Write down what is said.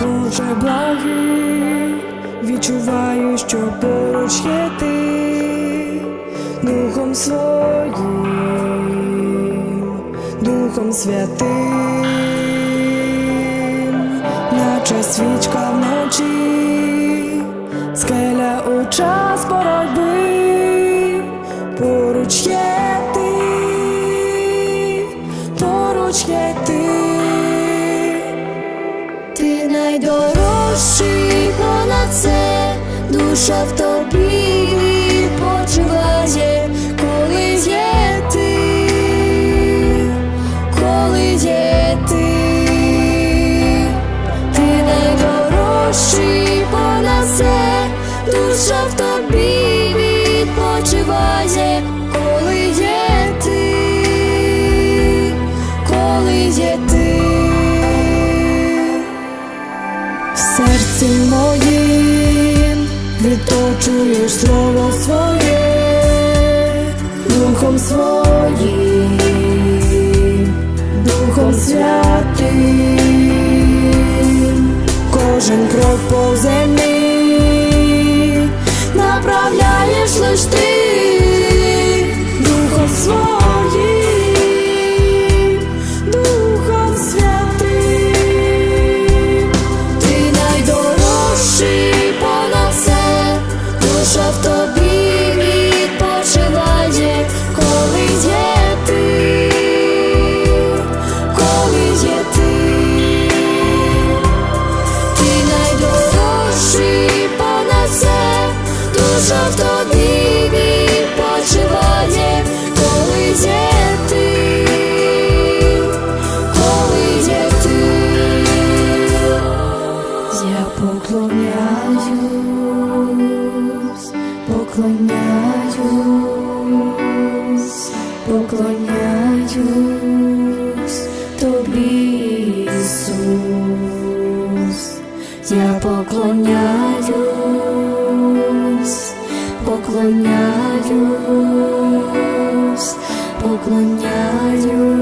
дуже благий, відчуваю, що поруч є ти, духом своїм, духом святим, наче свічка вночі, скеля у час боротьби, поруч є ти, поруч є ти найдорожчий понад все, душа в тобі відпочиває. в серці моїм відточуєш слово своє, духом своїм, духом святим, кожен крок повзе. поклоняюсь, поклоняюсь, тобі, Ісус, я поклоняюсь, поклоняюсь, поклоняюсь.